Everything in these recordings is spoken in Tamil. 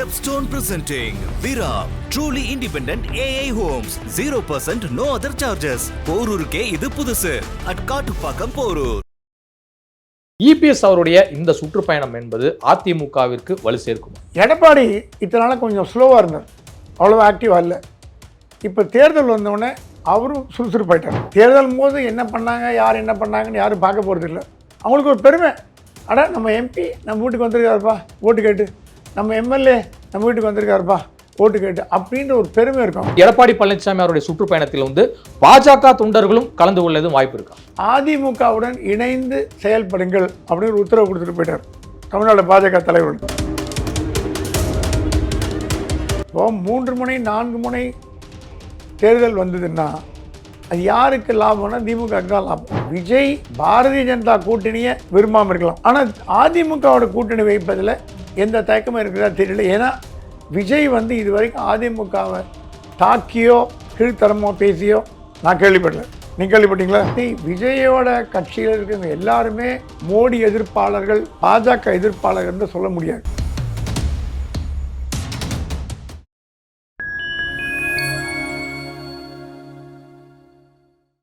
Stepstone presenting Vira truly independent AI homes. 0% no other charges. போரூருக்கே இது புதுசு. At காட்டுப்பாக்கம் போரூர். இபிஎஸ் அவருடைய இந்த சுற்றுப்பயணம் என்பது அதிமுகவிற்கு வலு சேர்க்கும்? எடப்பாடி இத்தனை நாளாக கொஞ்சம் ஸ்லோவாக இருந்தார் அவ்வளோ ஆக்டிவாக இல்லை. இப்போ தேர்தல் வந்தோடனே அவரும் சுறுசுறுப்பாயிட்டார் தேர்தல் போது என்ன பண்ணாங்க யார் என்ன பண்ணாங்கன்னு யாரும் பார்க்க போகிறது இல்லை அவங்களுக்கு ஒரு பெருமை. அட நம்ம எம்பி நம்ம வீட்டுக்கு வந்திருக்காருப்பா. ஓட்டு கேட்டு. நம்ம எம்எல்ஏ நம்ம வீட்டுக்கு வந்திருக்காருப்பா ஓட்டு கேட்டு அப்படின்ற ஒரு பெருமை இருக்கும். எடப்பாடி பழனிசாமி அவருடைய சுற்றுப்பயணத்தில் வந்து பாஜக தொண்டர்களும் கலந்து கொள்ளதும் வாய்ப்பு இருக்கா. அதிமுகவுடன் இணைந்து செயல்படுங்கள் அப்படின்னு ஒரு உத்தரவு கொடுத்துட்டு போயிட்டார். தமிழ்நாடு பாஜக தலைவர் இப்போ மூன்று முனை நான்கு முனை தேர்தல் வந்ததுன்னா அது யாருக்கு லாபம்னா திமுக தான் லாபம். விஜய் பாரதிய ஜனதா கூட்டணியை விரும்பாமல் இருக்கலாம். ஆனால் அதிமுகவோட கூட்டணி வைப்பதில் எந்த தயக்கமும் இருக்கிறதா தெரியல. ஏன்னா விஜய் வந்து இது வரைக்கும் அதிமுகவை தாக்கியோ கீழ்த்தரமோ பேசியோ நான் கேள்விப்படல. நீ கேள்விப்பட்டீங்களா? நீ விஜயோட கட்சியில் இருக்கிறவங்க எல்லாருமே மோடி எதிர்ப்பாளர்கள் பாஜக எதிர்ப்பாளர்கள்னு சொல்ல முடியாது.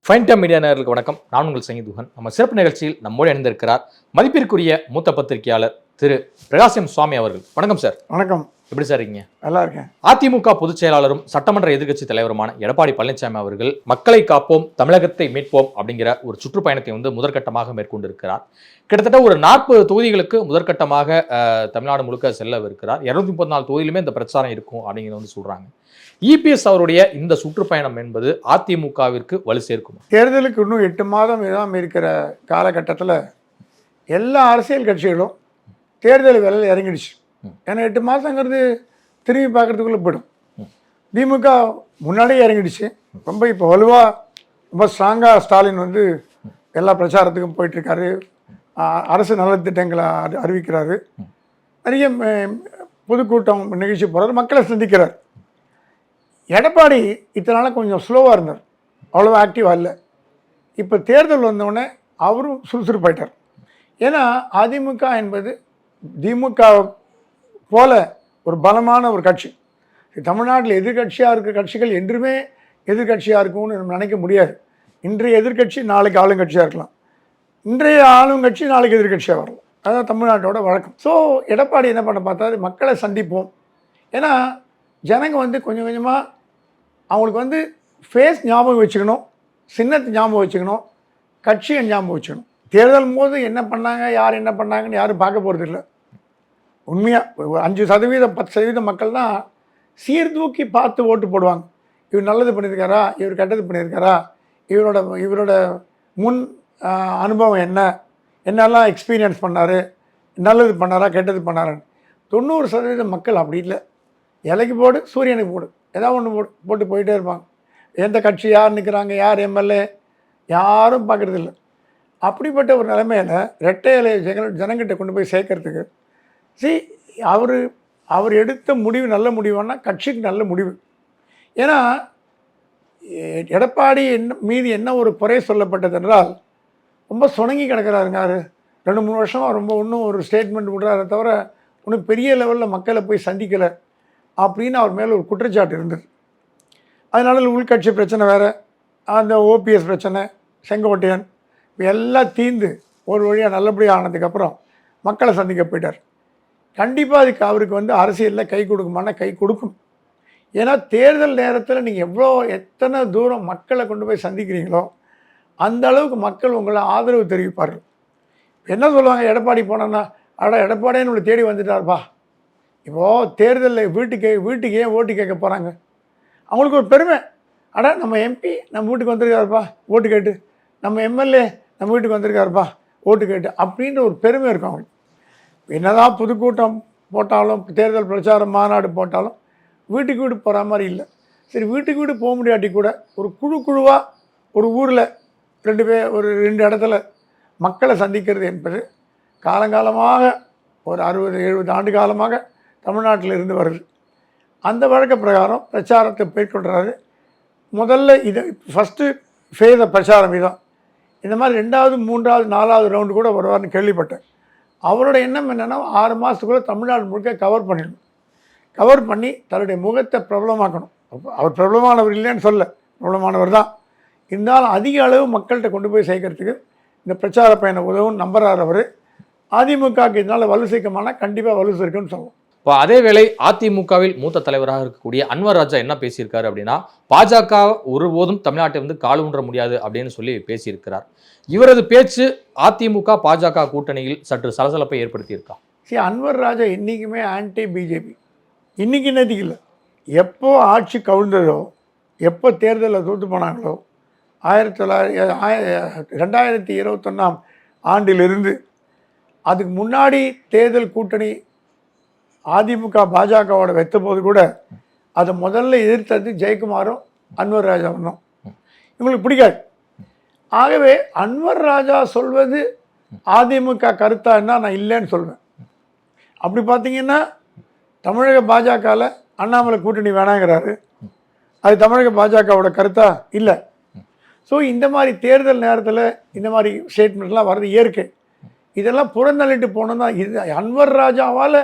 ஃபைன் டைம் மீடியா நேயர்களுக்கு வணக்கம். நான் உங்கள் சங்கீதுகன் நம்ம சிறப்பு நிகழ்ச்சியில் நம்மோடு இணைந்திருக்கிறார் மதிப்பிற்குரிய மூத்த பத்திரிகையாளர் திரு பிரகாசியம் சுவாமி அவர்கள். வணக்கம் சார். வணக்கம். எப்படி சார் இருக்கீங்க? நல்லா இருக்கேன் அதிமுக பொதுச் செயலாளரும் சட்டமன்ற எதிர்க்கட்சி தலைவருமான எடப்பாடி பழனிசாமி அவர்கள் மக்களை காப்போம் தமிழகத்தை மீட்போம் அப்படிங்கிற ஒரு சுற்றுப்பயணத்தை வந்து முதற்கட்டமாக மேற்கொண்டிருக்கிறார். கிட்டத்தட்ட ஒரு நாற்பது தொகுதிகளுக்கு முதற்கட்டமாக தமிழ்நாடு முழுக்க செல்லவிருக்கிறார். இருநூத்தி முப்பத்தி நாலு தொகுதியிலுமே இந்த பிரச்சாரம் இருக்கும் அப்படிங்கிறத வந்து சொல்றாங்க. இபிஎஸ் அவருடைய இந்த சுற்றுப்பயணம் என்பது அதிமுகவிற்கு வலு சேர்க்கும்? தேர்தலுக்கு இன்னும் எட்டு மாதம் இதாம் இருக்கிற காலகட்டத்தில் எல்லா அரசியல் கட்சிகளும் தேர்தல் வேலையில் இறங்கிடுச்சு. ஏன்னா எட்டு மாதங்கிறது திரும்பி பார்க்கறதுக்குள்ளே போயிடும். திமுக முன்னாடியே இறங்கிடுச்சு. ரொம்ப இப்போ வலுவாக ரொம்ப ஸ்ட்ராங்காக ஸ்டாலின் வந்து எல்லா பிரச்சாரத்துக்கும் போயிட்டுருக்காரு. அரசு நலத்திட்டங்களை அறி அறிவிக்கிறாரு. நிறைய பொதுக்கூட்டம் நிகழ்ச்சி போகிறார் மக்களை சந்திக்கிறார். எடப்பாடி இத்தனை நாளாக கொஞ்சம் ஸ்லோவாக இருந்தார். அவ்வளோ ஆக்டிவாக இல்லை. இப்போ தேர்தல் வந்தோடனே அவரும் சுறுசுறுப்பாயிட்டார். ஏன்னா அதிமுக என்பது திமுக போல ஒரு பலமான ஒரு கட்சி. தமிழ்நாட்டில் எதிர்க்கட்சியாக இருக்கிற கட்சிகள் என்றுமே எதிர்க்கட்சியாக இருக்கும்னு நம்ம நினைக்க முடியாது. இன்றைய எதிர்க்கட்சி நாளைக்கு ஆளுங்கட்சியாக இருக்கலாம். இன்றைய ஆளுங்கட்சி நாளைக்கு எதிர்க்கட்சியாக வரலாம். அதான் தமிழ்நாட்டோட வழக்கம். ஸோ எடப்பாடி என்ன பண்ண பார்த்தாரு? மக்களை சந்திப்போம். ஏன்னா ஜனங்க வந்து கொஞ்சம் கொஞ்சமாக அவங்களுக்கு வந்து ஃபேஸ் ஞாபகம் வச்சுக்கணும் சின்னத்தை ஞாபகம் வச்சுக்கணும் கட்சியை ஞாபகம் வச்சுக்கணும். தேர்தல் போது என்ன பண்ணாங்க யார் என்ன பண்ணாங்கன்னு யாரும் பார்க்க போகிறது இல்லை உண்மையாக ஒரு அஞ்சு சதவீதம் பத்து சதவீதம் மக்கள் தான் சீர்தூக்கி பார்த்து ஓட்டு போடுவாங்க. இவர் நல்லது பண்ணியிருக்காரா? இவர் கெட்டது பண்ணியிருக்காரா? இவரோட இவரோட முன் அனுபவம் என்ன? என்னெல்லாம் எக்ஸ்பீரியன்ஸ் பண்ணார்? நல்லது பண்ணாரா? கெட்டது பண்ணாரான்னு. தொண்ணூறு சதவீதம் மக்கள் அப்படி இல்லை. இலைக்கு போடு சூரியனுக்கு போடு. ஏதாவது ஒன்று போட்டு போட்டு போயிட்டே இருப்பாங்க. எந்த கட்சி யார் நிற்கிறாங்க யார் எம்எல்ஏ? யாரும் பார்க்குறதில்ல. அப்படிப்பட்ட ஒரு நிலைமையில் ரெட்டை இலையை ஜன ஜனங்கிட்ட கொண்டு போய் சேர்க்கறதுக்கு சரி அவர் அவர் எடுத்த முடிவு நல்ல முடிவுன்னா கட்சிக்கு நல்ல முடிவு. ஏன்னா எடப்பாடி என்ன மீது என்ன ஒரு குறை சொல்லப்பட்டது என்றால் ரொம்ப சுணங்கி கிடக்கிறாருங்க அவரு ரெண்டு மூணு வருஷமாக ரொம்ப ஒன்றும் ஒரு ஸ்டேட்மெண்ட் விடுறாரு தவிர ஒன்றும் பெரிய லெவலில் மக்களை போய் சந்திக்கலை அப்படின்னு அவர் மேலே ஒரு குற்றச்சாட்டு இருந்தது. அதனால உள்கட்சி பிரச்சனை வேறு அந்த ஓபிஎஸ் பிரச்சனை செங்கோட்டையன் இப்போ எல்லாம் தீர்ந்து ஒரு வழியாக நல்லபடியாக ஆனதுக்கப்புறம் மக்களை சந்திக்க போயிட்டார். கண்டிப்பாக அதுக்கு அவருக்கு வந்து அரசியலில் கை கொடுக்குமானா கை கொடுக்கும். ஏன்னா தேர்தல் நேரத்தில் நீங்கள் எவ்வளோ எத்தனை தூரம் மக்களை கொண்டு போய் சந்திக்கிறீங்களோ அந்த அளவுக்கு மக்கள் உங்களை ஆதரவு தெரிவிப்பார்கள். என்ன சொல்லுவாங்க எடப்பாடி போனோன்னா அட எடப்பாடியே நம்மளை தேடி வந்துட்டார்ப்பா. இப்போது தேர்தலில் வீட்டுக்கு வீட்டுக்கு ஏன் ஓட்டு கேட்க போகிறாங்க அவங்களுக்கு ஒரு பெருமை. அட நம்ம எம்பி நம்ம வீட்டுக்கு வந்திருக்காருப்பா ஓட்டு கேட்டு. நம்ம எம்எல்ஏ நம்ம வீட்டுக்கு வந்திருக்காருப்பா ஓட்டு கேட்டு. அப்படின்ற ஒரு பெருமை இருக்கும் அவங்களுக்கு. என்னதான் பொதுக்கூட்டம் போட்டாலும் தேர்தல் பிரச்சாரம் மாநாடு போட்டாலும் வீட்டுக்கு வீடு போகிற மாதிரி இல்லை. சரி வீட்டுக்கு வீடு போக முடியாட்டி கூட ஒரு குழு குழுவாக ஒரு ஊரில் ரெண்டு பேர் ஒரு ரெண்டு இடத்துல மக்களை சந்திக்கிறது என்பது காலங்காலமாக ஒரு அறுபது எழுபது ஆண்டு காலமாக தமிழ்நாட்டில் இருந்து வருது. அந்த வழக்க பிரகாரம் பிரச்சாரத்தை மேற்கொள்கிறாரு முதல்ல இது ஃபஸ்ட்டு ஃபேஸ பிரச்சாரம் இதான். இந்த மாதிரி ரெண்டாவது மூன்றாவது நாலாவது ரவுண்டு கூட வருவார்னு கேள்விப்பட்டேன். அவரோட எண்ணம் என்னென்னா ஆறு மாதத்துக்குள்ளே தமிழ்நாடு முழுக்க கவர் பண்ணிடணும். கவர் பண்ணி தன்னுடைய முகத்தை பிரபலமாக்கணும். அவர் பிரபலமானவர் இல்லைன்னு சொல்ல பிரபலமானவர் தான். இருந்தாலும் அதிக அளவு மக்கள்கிட்ட கொண்டு போய் சேர்க்கறதுக்கு இந்த பிரச்சார பயணம் உதவும் நம்புறார் அவர். அதிமுகவுக்கு இதனால் வலு சேர்க்கமானால் கண்டிப்பாக வலு சேர்க்குன்னு சொல்லுவோம். இப்போ அதே வேளை அதிமுகவில் மூத்த தலைவராக இருக்கக்கூடிய அன்வர் ராஜா என்ன பேசியிருக்காரு அப்படின்னா பாஜக ஒருபோதும் தமிழ்நாட்டை வந்து கால் ஊன்ற முடியாது அப்படின்னு சொல்லி பேசியிருக்கிறார். இவரது பேச்சு அதிமுக பாஜக கூட்டணியில் சற்று சலசலப்பை ஏற்படுத்தியிருக்கா? சரி அன்வர் ராஜா என்றைக்குமே ஆன்டி பிஜேபி இன்னைக்கு நேற்றுக்கு இல்லை எப்போ ஆட்சி கவிழ்ந்ததோ எப்போ தேர்தலில் தோற்று போனாங்களோ ஆயிரத்தி தொள்ளாயிரத்தி ஆய- ரெண்டாயிரத்தி இருபத்தொன்னாம் ஆண்டிலிருந்து அதுக்கு முன்னாடி தேர்தல் கூட்டணி அதிமுக பாஜகவோட வைத்த போது கூட அதை முதல்ல எதிர்த்தது ஜெயக்குமாரும் அன்வர் ராஜாவும் தான் இவங்களுக்கு பிடிக்காது. ஆகவே அன்வர் ராஜா சொல்வது அதிமுக கருத்தான்னா நான் இல்லைன்னு சொல்வேன். அப்படி பார்த்தீங்கன்னா தமிழக பாஜகவில் அண்ணாமலை கூட்டணி வேணாங்கிறாரு. அது தமிழக பாஜகவோட கருத்தா? இல்லை. ஸோ இந்த மாதிரி தேர்தல் நேரத்தில் இந்த மாதிரி ஸ்டேட்மெண்ட்லாம் வர்றது இயற்கை. இதெல்லாம் புறந்தள்ளிட்டு போனோம்னா இது அன்வர் ராஜாவால்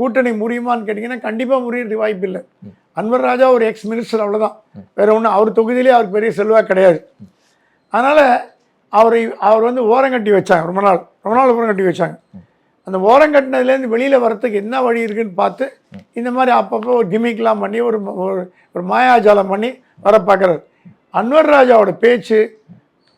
கூட்டணி முடியுமான்னு கேட்டிங்கன்னா கண்டிப்பாக முடியறதுக்கு வாய்ப்பு இல்லை. அன்வர் ராஜா ஒரு எக்ஸ் மினிஸ்டர் அவ்வளோதான் வேற ஒன்றும் அவர் தொகுதியிலே அவருக்கு பெரிய செல்வாக கிடையாது. அதனால் அவரை அவர் வந்து ஓரங்கட்டி வச்சாங்க ரொம்ப நாள் ரொம்ப நாள் ஓரங்கட்டி வச்சாங்க. அந்த ஓரங்கட்டினதுலேருந்து வெளியில் வரத்துக்கு என்ன வழி இருக்குன்னு பார்த்து இந்த மாதிரி அப்பப்போ ஒரு கிமிக்லாம் பண்ணி ஒரு ஒரு ஒரு மாயாஜாலம் பண்ணி வர பார்க்குறாரு. அன்வர் ராஜாவோட பேச்சு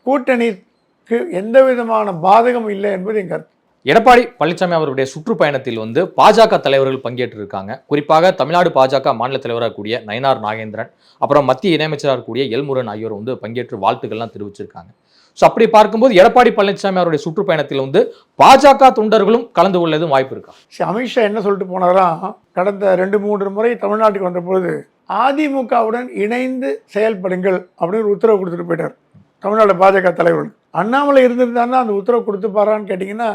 கூட்டணிக்கு எந்த விதமான பாதகமும் இல்லை என்பது என் கருத்து. எடப்பாடி பழனிசாமி அவருடைய சுற்றுப்பயணத்தில் வந்து பாஜக தலைவர்கள் பங்கேற்றிருக்காங்க. குறிப்பாக தமிழ்நாடு பாஜக மாநில தலைவராக கூடிய நயனார் நாகேந்திரன் அப்புறம் மத்திய இணையமைச்சராக கூடிய எல்முருகன் ஆகியோர் வந்து பங்கேற்று வாழ்த்துக்கள்லாம் தெரிவிச்சிருக்காங்க. ஸோ அப்படி பார்க்கும்போது எடப்பாடி பழனிசாமி அவருடைய சுற்றுப்பயணத்தில் வந்து பாஜக தொண்டர்களும் கலந்து கொள்ளதும் வாய்ப்பு இருக்கா? சரி, அமித்ஷா என்ன சொல்லிட்டு போனாராம் கடந்த ரெண்டு மூன்று முறை தமிழ்நாட்டுக்கு வந்தபோது அதிமுகவுடன் இணைந்து செயல்படுங்கள் அப்படின்னு ஒரு உத்தரவு கொடுத்துட்டு போயிட்டார். தமிழ்நாடு பாஜக தலைவர் அண்ணாமலை இருந்திருந்தாருன்னா அந்த உத்தரவு கொடுத்துப்பாரான்னு கேட்டிங்கன்னா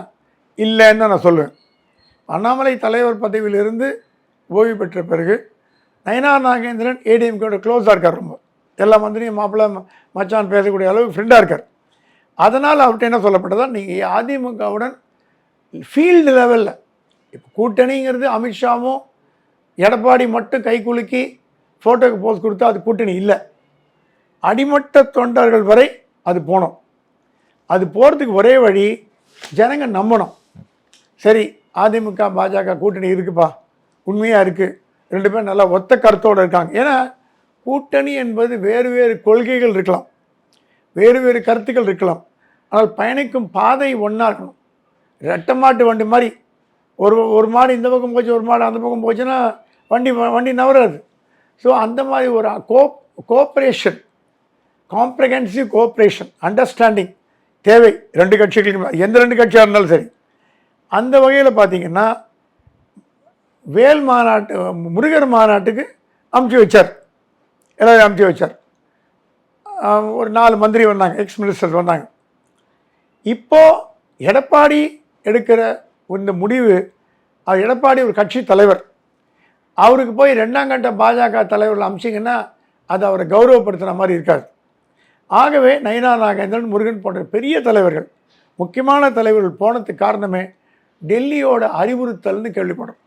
இல்லைன்னு தான் நான் சொல்லுவேன். அண்ணாமலை தலைவர் பதவியிலிருந்து ஓய்வு பெற்ற பிறகு நயனார் நாகேந்திரன் ஏடிஎம்கேட க்ளோஸாக இருக்கார் ரொம்ப. எல்லா மந்திரியும் மாப்பிள்ளை ம- மச்சான் பேசக்கூடிய அளவுக்கு ஃப்ரெண்டாக இருக்கார். அதனால் அவர்கிட்ட என்ன சொல்லப்பட்டதா நீங்கள் அதிமுகவுடன் ஃபீல்டு லெவலில் இப்போ கூட்டணிங்கிறது அமித்ஷாவும் எடப்பாடி மட்டும் கை குலுக்கி ஃபோட்டோக்கு போஸ் கொடுத்தா அது கூட்டணி இல்லை. அடிமட்ட தொண்டர்கள் வரை அது போனோம். அது போகிறதுக்கு ஒரே வழி ஜனங்க நம்பணும். சரி அதிமுக பாஜக கூட்டணி இருக்குப்பா. உண்மையாக இருக்குது ரெண்டு பேரும் நல்லா ஒத்த கருத்தோடு இருக்காங்க. ஏன்னா கூட்டணி என்பது வேறு வேறு கொள்கைகள் இருக்கலாம். வேறு வேறு கருத்துக்கள் இருக்கலாம். ஆனால் பயணிக்கும் பாதை ஒன்றா இருக்கணும். ரெட்டை மாட்டு வண்டி மாதிரி. ஒரு ஒரு மாடு இந்த பக்கம் போச்சு ஒரு மாடு அந்த பக்கம் போச்சுன்னா வண்டி வண்டி நவராது. ஸோ அந்த மாதிரி ஒரு co cooperation comprehensive cooperation understanding தேவை. ரெண்டு கட்சிகளுக்கு எந்த ரெண்டு கட்சியாக இருந்தாலும் சரி. அந்த வகையில் பார்த்தீங்கன்னா வேல் மாநாட்டு முருகர் மாநாட்டுக்கு அமுச்சு வச்சார். எல்லாரும் அமுச்சு வச்சார். ஒரு நாலு மந்திரி வந்தாங்க எக்ஸ் மினிஸ்டர் வந்தாங்க. இப்போது எடப்பாடி எடுக்கிற இந்த முடிவு அவர் எடப்பாடி ஒரு கட்சி தலைவர். அவருக்கு போய் ரெண்டாம் கட்ட பாஜக தலைவர்கள் அமிச்சிங்கன்னா அது அவரை கௌரவப்படுத்துகிற மாதிரி இருக்காது. ஆகவே நயினா நாகேந்திரன் முருகன் போன்ற பெரிய தலைவர்கள் முக்கியமான தலைவர்கள் போனதுக்கு காரணமே டெல்லியோட அறிவுறுத்தல்னு கேள்விப்படுறோம்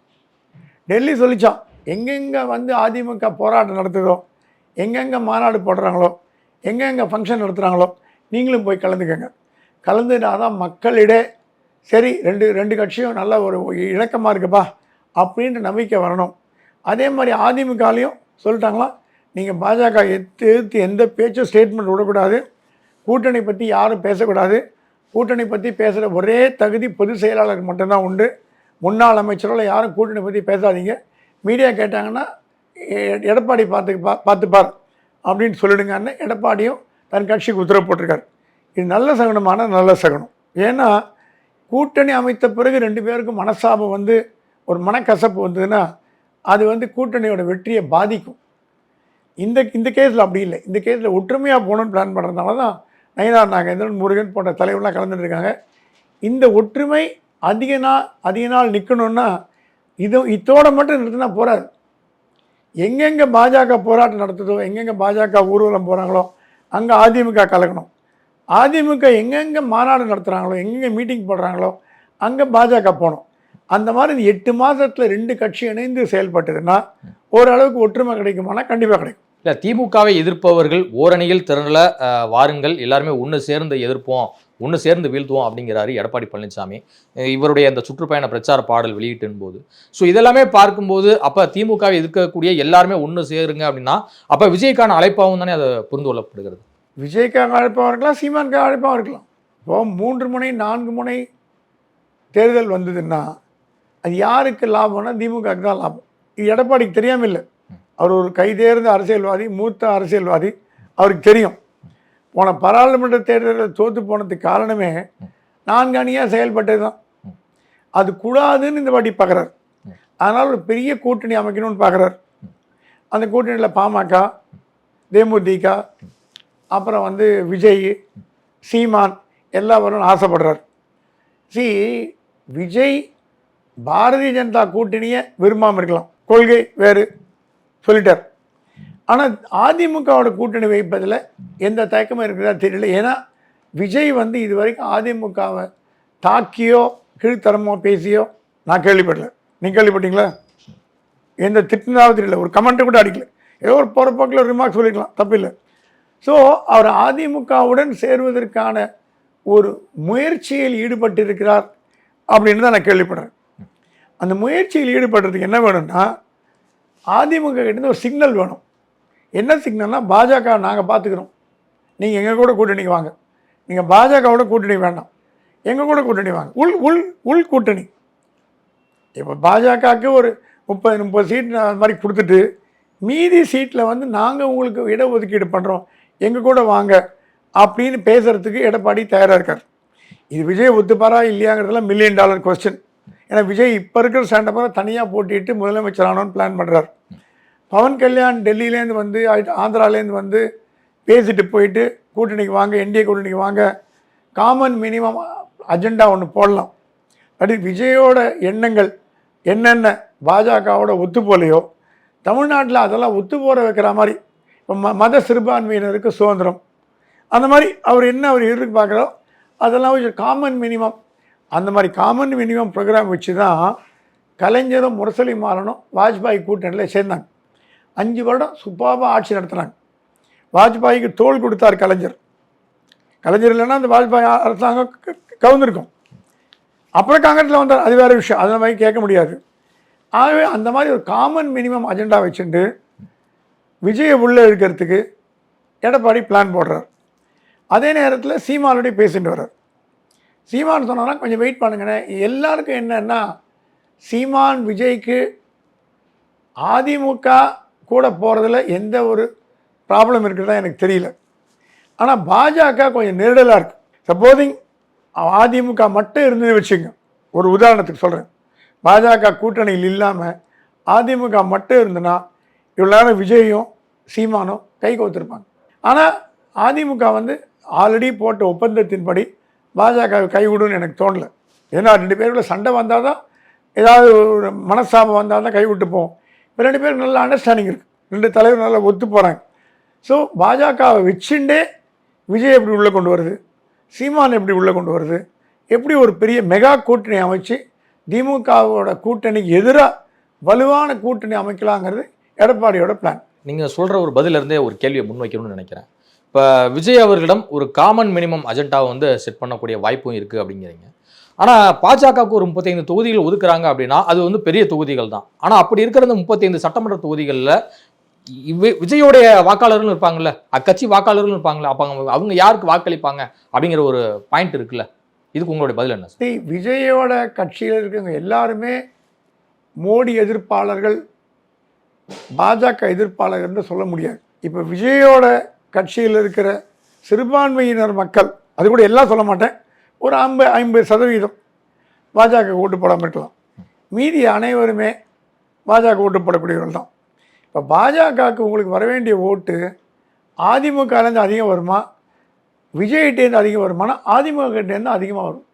டெல்லி சொல்லிச்சான் எங்கெங்கே வந்து அதிமுக போராட்டம் நடத்துதோ எங்கெங்கே மாநாடு போடுறாங்களோ எங்கெங்கே ஃபங்க்ஷன் நடத்துகிறாங்களோ நீங்களும் போய் கலந்துக்கங்க. கலந்துனா தான் மக்களிடே சரி ரெண்டு ரெண்டு கட்சியும் நல்ல ஒரு இணக்கமாக இருக்குப்பா அப்படின்ற நம்பிக்கை வரணும். அதே மாதிரி அதிமுகலையும் சொல்லிட்டாங்களா நீங்கள் பாஜக எத்து எதிர்த்து எந்த பேச்சும் ஸ்டேட்மெண்ட் விடக்கூடாது கூட்டணி பற்றி யாரும் பேசக்கூடாது கூட்டணி பற்றி பேசுகிற ஒரே தகுதி பொதுச் செயலாளருக்கு மட்டும்தான் உண்டு. முன்னாள் அமைச்சரோட யாரும் கூட்டணி பற்றி பேசாதீங்க. மீடியா கேட்டாங்கன்னா எ- எடப்பாடி பார்த்து பா பார்த்துப்பார் அப்படின்னு சொல்லிடுங்கன்னு எடப்பாடியும் தன் கட்சிக்கு உத்தரவு போட்டிருக்காரு. இது நல்ல சகுனமான நல்ல சகுனம். ஏன்னா கூட்டணி அமைத்த பிறகு ரெண்டு பேருக்கும் மனசாபம் வந்து ஒரு மனக்கசப்பு வந்ததுன்னா அது வந்து கூட்டணியோட வெற்றியை பாதிக்கும். இந்த இந்த கேஸில் அப்படி இல்லை. இந்த கேஸில் ஒற்றுமையாக போகணும்னு பிளான் பண்ணுறதுனால தான் நயினார் நாகேந்திரன் முருகன் போன்ற தலைவர்லாம் கலந்துட்டுருக்காங்க இந்த ஒற்றுமை அதிக நாள் அதிக நாள் நிற்கணும்னா இது இத்தோட மட்டும் நிறுத்தினா போகிறாரு எங்கெங்கே பாஜக போராட்டம் நடத்துதோ எங்கெங்கே பாஜக ஊர்வலம் போகிறாங்களோ அங்கே அதிமுக கலக்கணும். அதிமுக எங்கெங்கே மாநாடு நடத்துகிறாங்களோ எங்கெங்கே மீட்டிங் போடுறாங்களோ அங்கே பாஜக போகணும். அந்த மாதிரி எட்டு மாதத்தில் ரெண்டு கட்சி இணைந்து செயல்பட்டதுன்னா ஓரளவுக்கு ஒற்றுமை கிடைக்குமானா கண்டிப்பாக கிடைக்கும். இல்லை திமுகவை எதிர்ப்பவர்கள் ஓரணியில் திரள வாருங்கள். எல்லாருமே ஒன்று சேர்ந்து எதிர்ப்போம். ஒன்று சேர்ந்து வீழ்த்துவோம் அப்படிங்கிறாரு எடப்பாடி பழனிசாமி இவருடைய அந்த சுற்றுப்பயண பிரச்சார பாடல் வெளியிட்டின் போது. ஸோ இதெல்லாமே பார்க்கும்போது அப்போ திமுகவை எதிர்க்கக்கூடிய எல்லாருமே ஒன்று சேருங்க அப்படின்னா அப்போ விஜய்க்கான அழைப்பாகவும் தானே அதை புரிந்து கொள்ளப்படுகிறது? விஜய்க்காக அழைப்பாக இருக்கலாம் சீமானுக்காக அழைப்பாக இருக்கலாம். இப்போ மூன்று முனை நான்கு முனை தேர்தல் வந்ததுன்னா அது யாருக்கு லாபம்னா திமுகவுக்கு தான் லாபம். இது எடப்பாடிக்கு தெரியாமல் இல்லை. அவர் ஒரு கைதேர்ந்த அரசியல்வாதி மூத்த அரசியல்வாதி. அவருக்கு தெரியும். போன பாராளுமன்ற தேர்தலில் தோற்று போனதுக்கு காரணமே நான்கு அணியாக செயல்பட்டது தான் அது கூடாதுன்னு இந்த வாட்டி பார்க்குறாரு அதனால் ஒரு பெரிய கூட்டணி அமைக்கணும்னு பார்க்குறாரு அந்த கூட்டணியில் பாமக தேமுதிக அப்புறம் வந்து விஜய் சீமான் எல்லாம் வரும்னு ஆசைப்படுறார். சி விஜய் பாரதிய ஜனதா கூட்டணியை விரும்பாமல் இருக்கலாம். கொள்கை வேறு. சொல்லிட்டார். ஆனால் அதிமுகவோட கூட்டணி வைப்பதில் எந்த தயக்கமும் இருக்கிறதா தெரியல. ஏன்னா விஜய் வந்து இது வரைக்கும் அதிமுகவை தாக்கியோ கீழ்த்தரமோ பேசியோ நான் கேள்விப்படல. நீ கேள்விப்பட்டீங்களா? எந்த திட்டினாவது தெரியல ஒரு கமெண்ட்டை கூட அடிக்கல. ஏதோ ஒரு போகிற ஒரு ரிமார்க் சொல்லிக்கலாம் தப்பில்லை. ஸோ அவர் அதிமுகவுடன் சேருவதற்கான ஒரு முயற்சியில் ஈடுபட்டிருக்கிறார் அப்படின்னு தான் நான் கேள்விப்படுறேன். அந்த முயற்சியில் ஈடுபடுறதுக்கு என்ன வேணும்னா அதிமுக கிட்டேருந்து ஒரு சிக்னல் வேணும். என்ன சிக்னல்னால் பாஜக நாங்கள் பார்த்துக்குறோம். நீங்கள் எங்கள் கூட கூட்டணிக்கு வாங்க. நீங்கள் பாஜகவோட கூட்டணி வேண்டாம். எங்கள் கூட கூட்டணி வாங்க. உள் உள் உள் கூட்டணி. இப்போ பாஜகவுக்கு ஒரு முப்பது முப்பது சீட் அந்த மாதிரி கொடுத்துட்டு மீதி சீட்டில் வந்து நாங்கள் உங்களுக்கு இடஒதுக்கீடு பண்ணுறோம் எங்கள் கூட வாங்க அப்படின்னு பேசுகிறதுக்கு எடப்பாடி தயாராக இருக்கார். இது விஜய் ஒத்துப்பாரா இல்லையாங்கிறதுலாம் மில்லியன் டாலர் கொஸ்டின் ஏன்னா விஜய் இப்போ இருக்கிற ஸ்டாண்டப்பை தனியாக போட்டிட்டு முதலமைச்சர் ஆனோன்னு பிளான் பண்ணுறார் பவன் கல்யாண் டெல்லியிலேருந்து வந்து ஆந்திராலேருந்து வந்து பேசிட்டு போயிட்டு கூட்டணிக்கு வாங்க என்டிஏ கூட்டணிக்கு வாங்க காமன் மினிமம் அஜெண்டா ஒன்று போடலாம். அப்படி விஜயோட எண்ணங்கள் என்னென்ன பாஜகவோட ஒத்து போலையோ தமிழ்நாட்டில் அதெல்லாம் ஒத்து போற வைக்கிற மாதிரி இப்போ ம மத சிறுபான்மையினருக்கு சுதந்திரம். அந்த மாதிரி அவர் என்ன அவர் இருக்கு பார்க்குறோ அதெல்லாம் காமன் மினிமம் அந்த மாதிரி காமன் மினிமம் ப்ரோக்ராம் வச்சு தான் கலைஞரும் முரசொலி மாறனும் வாஜ்பாய் கூட்டணியில் சேர்ந்தாங்க. அஞ்சு வருடம் சுப்பாவாக ஆட்சி நடத்தினாங்க. வாஜ்பாய்க்கு தோல் கொடுத்தார் கலைஞர். கலைஞர் இல்லைன்னா அந்த வாஜ்பாய் அரசாங்கம் கவுந்திருக்கும். அப்புறம் காங்கிரஸில் வந்தார். அது வேறு விஷயம். அதை மாதிரி கேட்க முடியாது. ஆகவே அந்த மாதிரி ஒரு காமன் மினிமம் அஜெண்டா வச்சுட்டு விஜயை உள்ளே இருக்கிறதுக்கு எடப்பாடி பிளான் போடுறார். அதே நேரத்தில் சீமானோடய பேசிட்டு வர்றார். சீமான் சொன்னோன்னா கொஞ்சம் வெயிட் பண்ணுங்கண்ணே. எல்லாருக்கும் என்னன்னா சீமான் விஜய்க்கு அதிமுக கூட போகிறதுல எந்த ஒரு ப்ராப்ளம் இருக்குதா எனக்கு தெரியல. ஆனால் பாஜக கொஞ்சம் நெருடலாக இருக்கு. சப்போதிங் அதிமுக மட்டும் இருந்தது வச்சுங்க ஒரு உதாரணத்துக்கு சொல்கிறேன் பாஜக கூட்டணியில் இல்லாமல் அதிமுக மட்டும் இருந்ததுன்னா இவ்வளோ நேரம் விஜயும் சீமானும் கை கோத்துருப்பாங்க ஆனால் அதிமுக வந்து ஆல்ரெடி போட்ட ஒப்பந்தத்தின்படி பாஜக கைவிடுன்னு எனக்கு தோணலை. ஏன்னா ரெண்டு பேருக்குள்ள சண்டை வந்தால் தான் ஏதாவது ஒரு மனஸ்தாபம் வந்தால் தான் கைவிட்டு போவோம். இப்போ ரெண்டு பேருக்கு நல்ல அண்டர்ஸ்டாண்டிங் இருக்குது ரெண்டு தலைவர் நல்லா ஒத்து போகிறாங்க ஸோ பாஜகவை வச்சுண்டே விஜய் எப்படி உள்ளே கொண்டு வருது? சீமான் எப்படி உள்ளே கொண்டு வருது? எப்படி ஒரு பெரிய மெகா கூட்டணி அமைச்சு திமுகவோட கூட்டணிக்கு எதிராக வலுவான கூட்டணி அமைக்கலாங்கிறது எடப்பாடியோட பிளான் நீங்கள் சொல்கிற ஒரு பதிலிருந்தே ஒரு கேள்வியை முன்வைக்கணும்னு நினைக்கிறேன். இப்போ விஜய் அவர்களிடம் ஒரு காமன் மினிமம் அஜெண்டாவை வந்து செட் பண்ணக்கூடிய வாய்ப்பும் இருக்குது அப்படிங்கிறீங்க. ஆனால் பாஜகவுக்கு ஒரு முப்பத்தைந்து தொகுதிகள் ஒதுக்குறாங்க அப்படின்னா அது வந்து பெரிய தொகுதிகள் தான். ஆனால் அப்படி இருக்கிற அந்த முப்பத்தைந்து சட்டமன்ற தொகுதிகளில் விஜயோடைய வாக்காளர்கள் இருப்பாங்கல்ல அக்கட்சி வாக்காளர்கள் இருப்பாங்கல்ல அப்போ அவங்க- அவங்க யாருக்கு வாக்களிப்பாங்க அப்படிங்கிற ஒரு பாயிண்ட் இருக்குல்ல? இதுக்கு உங்களுடைய பதில் என்ன விஜயோட கட்சியில் இருக்கிறவங்க எல்லாருமே மோடி எதிர்ப்பாளர்கள் பாஜக எதிர்ப்பாளர்கள்னு சொல்ல முடியாது. இப்போ விஜயோட கட்சியில் இருக்கிற சிறுபான்மையினர் மக்கள் அது கூட எல்லாம் சொல்ல மாட்டேன் ஒரு ஐம்பது ஐம்பது சதவீதம் பாஜக ஓட்டு போடாமல் இருக்கலாம். மீதி அனைவருமே பாஜக ஓட்டு போடக்கூடியவர்கள் தான். இப்போ பாஜகவுக்கு உங்களுக்கு வர வேண்டிய ஓட்டு அதிமுகலேருந்து அதிகம் வருமா? விஜய்கிட்டேருந்து அதிகம் வருமானா அதிமுககிட்டேருந்து அதிகமாக வரும்.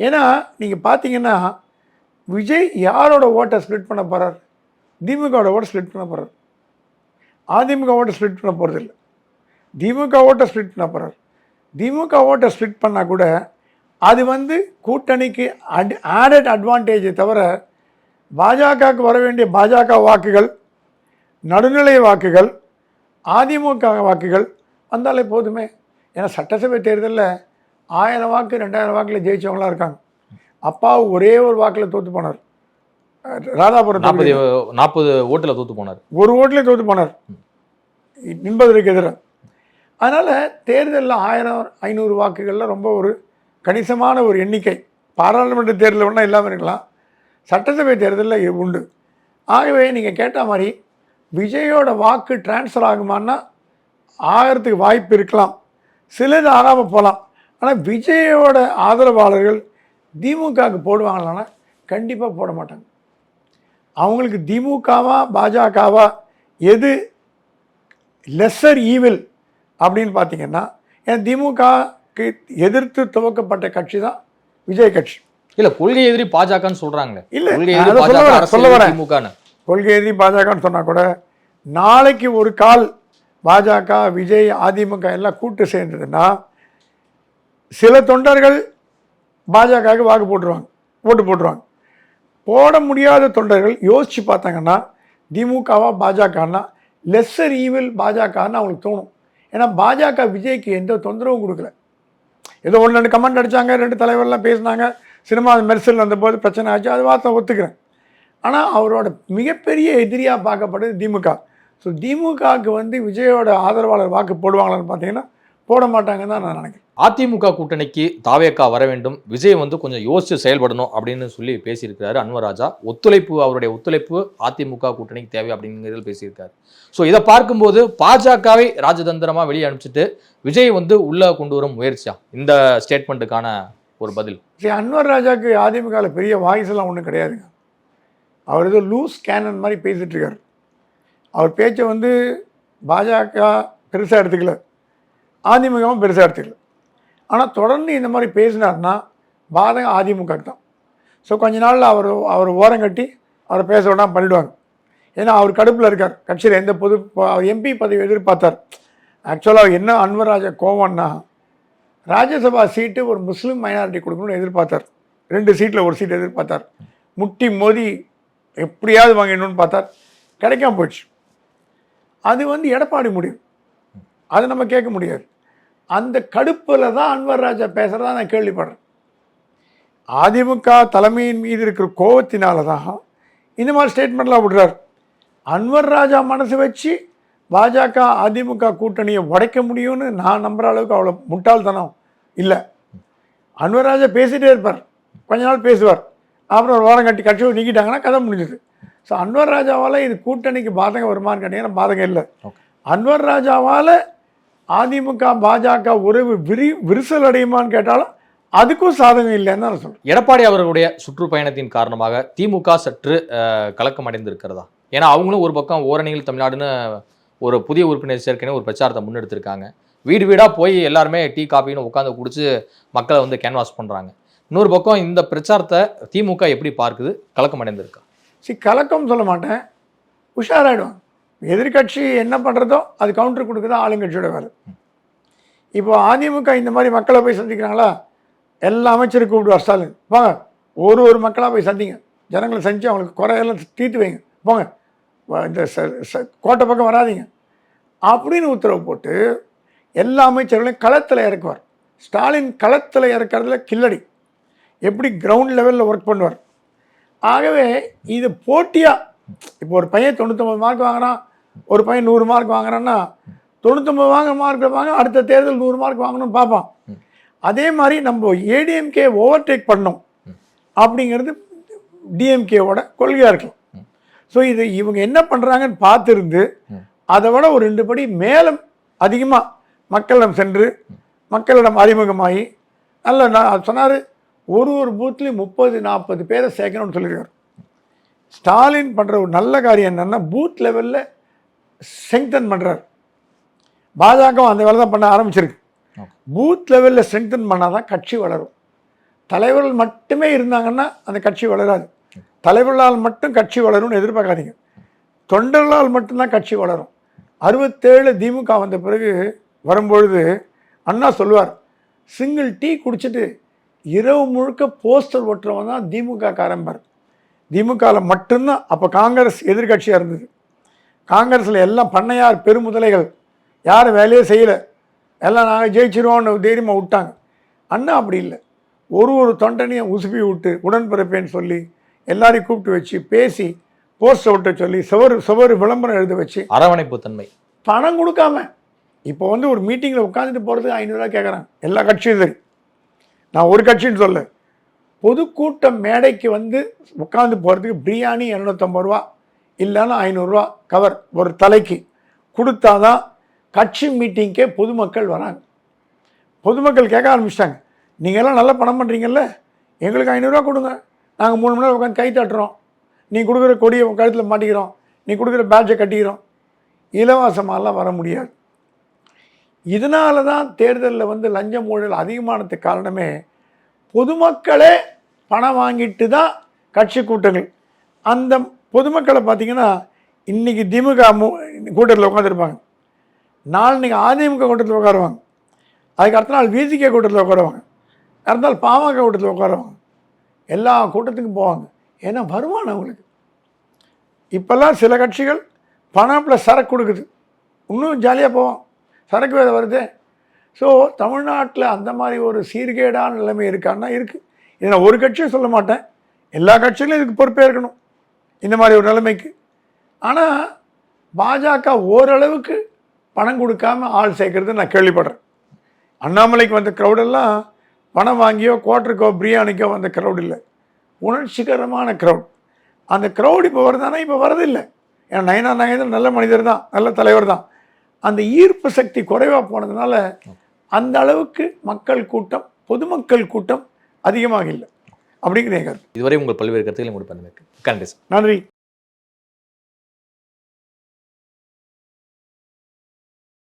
ஏன்னா நீங்கள் பார்த்தீங்கன்னா விஜய் யாரோட ஓட்டை ஸ்ப்ளிட் பண்ண போகிறார் திமுகவோட ஓட்டை ஸ்ப்ளிட் பண்ண போகிறார் அதிமுக ஓட்டை ஸ்ப்ளிட் பண்ண போகிறதில்ல திமுக ஓட்டை ஸ்ப்ளிட் பண்ண போகிறார் திமுக ஓட்டை ஸ்ப்ளிட் பண்ணால் கூட அது வந்து கூட்டணிக்கு அட் ஆடட் அட்வான்டேஜை தவிர பாஜகவுக்கு வர வேண்டிய பாஜக வாக்குகள் நடுநிலை வாக்குகள் அதிமுக வாக்குகள் வந்தாலே போதுமே. ஏன்னா சட்டசபை தேர்தலில் ஆயிரம் வாக்கு ரெண்டாயிரம் வாக்கில் ஜெயிச்சவங்களாம் இருக்காங்க. அப்பா ஒரே ஒரு வாக்கில் தோற்று போனார். ராதாபுரம் நாற்பது. நாற்பது ஓட்டுல தோத்து போனார். ஒரு ஓட்டிலே தோற்று போனார். என்பதற்கு எதிராக அதனால் தேர்தலில் ஆயிரம் ஐநூறு வாக்குகளில் ரொம்ப ஒரு கணிசமான ஒரு எண்ணிக்கை. பாராளுமன்ற தேர்தலில் வேணால் இல்லாமல் இருக்கலாம். சட்டசபை தேர்தலில் உண்டு. ஆகவே நீங்கள் கேட்ட மாதிரி விஜயோட வாக்கு டிரான்ஸ்ஃபர் ஆகுமான்னா ஆகிறதுக்கு வாய்ப்பு இருக்கலாம். சிலது ஆகாமல் போகலாம் ஆனால் விஜயோட ஆதரவாளர்கள் திமுகவுக்கு போடுவாங்களான்னா கண்டிப்பாக போட மாட்டாங்க. அவங்களுக்கு திமுகவா பாஜகவா எது லெஸ்ஸர் ஈவில் அப்படின்னு பார்த்தீங்கன்னா ஏன் திமுகக்கு எதிர்த்து துவக்கப்பட்ட கட்சி தான் விஜய் கட்சி. இல்ல கொள்கை எதிரி பாஜகன்னு சொல்றாங்களே. இல்ல, சொல்ல வரேன், கொள்கை எதிரி பாஜகன்னு சொன்னால் கூட நாளைக்கு ஒரு கால் பாஜக விஜய் அதிமுக எல்லாம் கூட்டு சேர்ந்ததுன்னா சில தொண்டர்கள் பாஜகவுக்கு வாக்கு போட்டுருவாங்க ஓட்டு போட்டுருவாங்க. போட முடியாத தொண்டர்கள் யோசித்து பார்த்தாங்கன்னா திமுகவா பாஜகன்னா லெஸ்ஸர் ஈவில் பாஜகன்னு அவங்களுக்கு தோணும். ஏன்னா பாஜக விஜய்க்கு எந்த தொந்தரவும் கொடுக்கல. ஏதோ ஒன்று ரெண்டு கமெண்ட் அடிச்சாங்க ரெண்டு தலைவர்லாம் பேசினாங்க சினிமா மெர்சல் வந்தபோது பிரச்சனை ஆச்சு அது வார்த்தை ஒத்துக்கிறேன். ஆனால் அவரோட மிகப்பெரிய எதிரியாக பார்க்கப்படுது திமுக. ஸோ திமுகவுக்கு வந்து விஜயோட ஆதரவாளர் வாக்கு போடுவாங்களான்னு பார்த்தீங்கன்னா போட மாட்டாங்கன்னு தான் நான் நினைக்கிறேன். அதிமுக கூட்டணிக்கு தாவேக்கா வர வேண்டும் விஜய் வந்து கொஞ்சம் யோசிச்சு செயல்படணும் அப்படின்னு சொல்லி பேசியிருக்கிறாரு அன்வர் ராஜா ஒத்துழைப்பு அவருடைய ஒத்துழைப்பு அதிமுக கூட்டணிக்கு தேவை அப்படிங்கிறதில் பேசியிருக்காரு. ஸோ இதை பார்க்கும்போது பாஜகவை ராஜதந்திரமா வெளியே அனுப்பிச்சிட்டு விஜய் வந்து உள்ள கொண்டு வரும் முயற்சியா? இந்த ஸ்டேட்மெண்ட்டுக்கான ஒரு பதில். சரி அன்வர் ராஜாக்கு அதிமுகவில் பெரிய வாய்ஸ் எல்லாம் ஒன்றும் கிடையாதுங்க. அவர் ஏதோ லூஸ் கேனன் மாதிரி பேசிட்டு இருக்காரு. அவர் பேச்சை வந்து பாஜக பெருசாக எடுத்துக்கல. அதிமுகவும் பெருசாக எடுத்துக்கல. ஆனால் தொடர்ந்து இந்த மாதிரி பேசினார்னா பாதகம் அதிமுக தான். ஸோ கொஞ்ச நாளில் அவர் அவர் ஓரம் கட்டி அவரை பேச விடாமல் பண்ணிடுவாங்க. ஏன்னா அவர் கடுப்பில் இருக்கார். கட்சியில் எந்த பொது அவர் எம்பி பதவி எதிர்பார்த்தார். ஆக்சுவலாக என்ன அன்வர் ராஜா கோவம்னா ராஜ்யசபா சீட்டு ஒரு முஸ்லீம் மைனாரிட்டி கொடுக்கணும்னு எதிர்பார்த்தார். ரெண்டு சீட்டில் ஒரு சீட் எதிர்பார்த்தார். முட்டி மோதி எப்படியாவது வாங்கிடணும்னு பார்த்தார். கிடைக்காம போயிடுச்சு. அது வந்து எடப்பாடி முடியும் அது நம்ம கேட்க முடியாது. அந்த கடுப்பில் தான் அன்வர் ராஜா பேசுகிறதா நான் கேள்விப்படுறேன். அதிமுக தலைமையின் மீது இருக்கிற கோவத்தினால தான் இந்த மாதிரி ஸ்டேட்மெண்ட்லாம் விடுறார். அன்வர் ராஜா மனசு வச்சு பாஜக அதிமுக கூட்டணியை உடைக்க முடியும்னு நான் நம்புற அளவுக்கு அவ்வளோ முட்டாள்தனம் இல்லை. அன்வர் ராஜா பேசிகிட்டே இருப்பார். கொஞ்ச நாள் பேசுவார். அப்புறம் ஒரு வாரம் கட்டி கட்சியை நீக்கிட்டாங்கன்னா கதை முடிஞ்சுது. ஸோ அன்வர் ராஜாவால் இது கூட்டணிக்கு பாதகம் வருமான்னு கேட்டீங்கன்னா பாதகம் இல்லை. அன்வர் ராஜாவால் அதிமுக பாஜக உறவு விரி விரிசல் அடையுமான்னு கேட்டாலும் அதுக்கும் சாதகம் இல்லைன்னு தான் நான் சொல்கிறேன் எடப்பாடி அவர்களுடைய சுற்றுப்பயணத்தின் காரணமாக திமுக சற்று கலக்கம் அடைந்திருக்கிறதா ஏன்னா அவங்களும் ஒரு பக்கம் ஓரணியில் தமிழ்நாடுன்னு ஒரு புதிய உறுப்பினர் சேர்க்கணும் ஒரு பிரச்சாரத்தை முன்னெடுத்திருக்காங்க. வீடு வீடாக போய் எல்லாருமே டீ காப்பின்னு உட்காந்து குடிச்சு மக்களை வந்து கேன்வாஸ் பண்ணுறாங்க இன்னொரு பக்கம் இந்த பிரச்சாரத்தை திமுக எப்படி பார்க்குது? கலக்கம் அடைந்திருக்கா சரி கலக்கம் சொல்ல மாட்டேன். உஷாராயிடுவாங்க. எதிர்க்கட்சி என்ன பண்ணுறதோ அது கவுண்டர் கொடுக்குறது ஆளுங்கட்சியோட வேலை. இப்போ அதிமுக இந்த மாதிரி மக்களை போய் சந்திக்கிறாங்களா? எல்லா அமைச்சரும் கூப்பிடுவார் ஸ்டாலின். போங்க ஒரு ஒரு மக்களாக போய் சந்திங்க. ஜனங்களை சந்திச்சு அவங்களுக்கு குறையெல்லாம் தீர்த்து வைங்க. போங்க இந்த ச- ச- கோட்டை பக்கம் வராதீங்க. அப்படின்னு உத்தரவு போட்டு எல்லா அமைச்சர்களையும் களத்தில் இறக்குவார். ஸ்டாலின் களத்தில் இறக்கிறதுல கில்லடி. எப்படி கிரவுண்ட் லெவலில் ஒர்க் பண்ணுவார். ஆகவே இது போட்டியாக இப்போ ஒரு பையன் தொண்ணூத்தொம்பது மார்க் வாங்குறான். ஒரு பையன் நூறு மார்க் வாங்குறான்னா தொண்ணூத்தொம்பது வாங்க மார்க் வாங்க அடுத்த தேர்தல் நூறு மார்க் வாங்கணும்னு பார்ப்பான். அதே மாதிரி நம்ம ஏடிஎம்கே ஓவர்டேக் பண்ணோம் அப்படிங்கிறது டிஎம்கேவோட கொள்கையாக இருக்கலாம். ஸோ இது இவங்க என்ன பண்ணுறாங்கன்னு பார்த்துருந்து அதை விட ஒரு ரெண்டு படி மேலும் அதிகமாக மக்களிடம் சென்று மக்களிடம் அறிமுகமாகி நல்ல நான் சொன்னார் ஒரு ஒரு பூத்லேயும் முப்பது நாற்பது பேரை சேர்க்கணும்னு சொல்லியிருக்காரு. ஸ்டாலின் பண்ணுற ஒரு நல்ல காரியம் என்னென்னா பூத் லெவலில் ஸ்ட்ரெங்தன் பண்ணுறாரு பாஜகவும் அந்த வேலை தான் பண்ண ஆரம்பிச்சிருக்கு. பூத் லெவலில் ஸ்ட்ரெங்தன் பண்ணால் தான் கட்சி வளரும். தலைவர்கள் மட்டுமே இருந்தாங்கன்னா அந்த கட்சி வளராது. தலைவர்களால் மட்டும் கட்சி வளரும்னு எதிர்பார்க்காதீங்க. தொண்டர்களால் மட்டும்தான் கட்சி வளரும். அறுபத்தேழு திமுக வந்த பிறகு வரும்பொழுது அண்ணா சொல்லுவார் சிங்கிள் டீ குடிச்சிட்டு இரவு முழுக்க போஸ்டர் ஒட்டுறவன் தான் திமுக காரம்பர் திமுகவில் மட்டும்தான் அப்போ காங்கிரஸ் எதிர்க்கட்சியாக இருந்தது. காங்கிரஸில் எல்லாம் பண்ணையார் பெருமுதலைகள். யாரும் வேலையே செய்யலை. எல்லாம் நாங்கள் ஜெயிச்சிருவோம்னு தைரியமாக விட்டாங்க. அண்ணா அப்படி இல்லை. ஒரு ஒரு தொண்டனையும் உசுப்பி விட்டு உடன்பிறப்பேன்னு சொல்லி எல்லாரையும் கூப்பிட்டு வச்சு பேசி போஸ்டர் ஒட்ட சொல்லி சுவர் சுவர் விளம்பரம் எழுத வச்சு அரவணைப்பு தன்மை. பணம் கொடுக்காம. இப்போ வந்து ஒரு மீட்டிங்கில் உட்காந்துட்டு போகிறதுக்கு ஐநூறுரூவா கேட்குறாங்க எல்லா கட்சியும் சரி. நான் ஒரு கட்சின்னு சொல்ல பொதுக்கூட்டம் மேடைக்கு வந்து உட்காந்து போகிறதுக்கு பிரியாணி இரநூத்தம்பது ரூபா. இல்லைன்னா ஐநூறுரூவா கவர் ஒரு தலைக்கு கொடுத்தா தான் கட்சி மீட்டிங்க்கே பொதுமக்கள் வராங்க. பொதுமக்கள் கேட்க ஆரம்பிச்சிட்டாங்க. நீங்கள்லாம் நல்லா பணம் பண்ணுறீங்கல்ல எங்களுக்கு ஐநூறுரூவா கொடுங்க. நாங்கள் மூணு மணி நேரம் உட்காந்து கை தட்டுறோம். நீ கொடுக்குற கொடியை கழுத்தில் மாட்டிக்கிறோம். நீ கொடுக்குற பேட்சை கட்டிக்கிறோம். இலவசமாலாம் வர முடியாது. இதனால தான் தேர்தலில் வந்து லஞ்சம் ஊழல் அதிகமானதுக்கு காரணமே பொதுமக்களே பணம் வாங்கிட்டு தான் கட்சி கூட்டங்கள். அந்த பொதுமக்களை பார்த்தீங்கன்னா இன்றைக்கி திமுக கூட்டத்தில் உட்காந்துருப்பாங்க நாளைக்கு அதிமுக கூட்டத்தில் உட்காருவாங்க. அதுக்கு அடுத்த நாள் விசிகே கூட்டத்தில் உட்காருவாங்க. அடுத்த நாள் பாமக கூட்டத்தில் உட்காருவாங்க. எல்லா கூட்டத்துக்கும் போவாங்க. ஏன்னா வருமானம் அவங்களுக்கு. இப்போல்லாம் சில கட்சிகள் பணம் ப்ளஸ் சரக்கு கொடுக்குது. இன்னும் ஜாலியாக போவோம். சரக்கு வேலை வருது. ஸோ தமிழ்நாட்டில் அந்த மாதிரி ஒரு சீர்கேடான நிலைமை இருக்கான்னா இருக்குது இதை நான் ஒரு கட்சியும் சொல்ல மாட்டேன். எல்லா கட்சியிலும் இதுக்கு பொறுப்பே இருக்கணும். இந்த மாதிரி ஒரு நிலைமைக்கு. ஆனால் பாஜக ஓரளவுக்கு பணம் கொடுக்காம ஆள் சேர்க்கறது நான் கேள்விப்படுறேன். அண்ணாமலைக்கு வந்த க்ரௌடெல்லாம் பணம் வாங்கியோ குவார்ட்டருக்கோ பிரியாணிக்கோ வந்த க்ரௌட் இல்லை. உணர்ச்சிகரமான க்ரௌட் அந்த க்ரௌட் இப்போ வருதானா இப்போ வரதில்லை. ஏன்னா நயனா நாகேந்திரன் நல்ல மனிதர் தான் நல்ல தலைவர் தான். அந்த ஈர்ப்பு சக்தி குறைவாக போனதுனால அந்த அளவுக்கு மக்கள் கூட்டம் பொதுமக்கள் கூட்டம் அதிகமாக இல்லை. அப்படிங்கிறேன் கருத்து இதுவரை உங்கள் பல்வேறு கருத்துக்களை சார் நன்றி.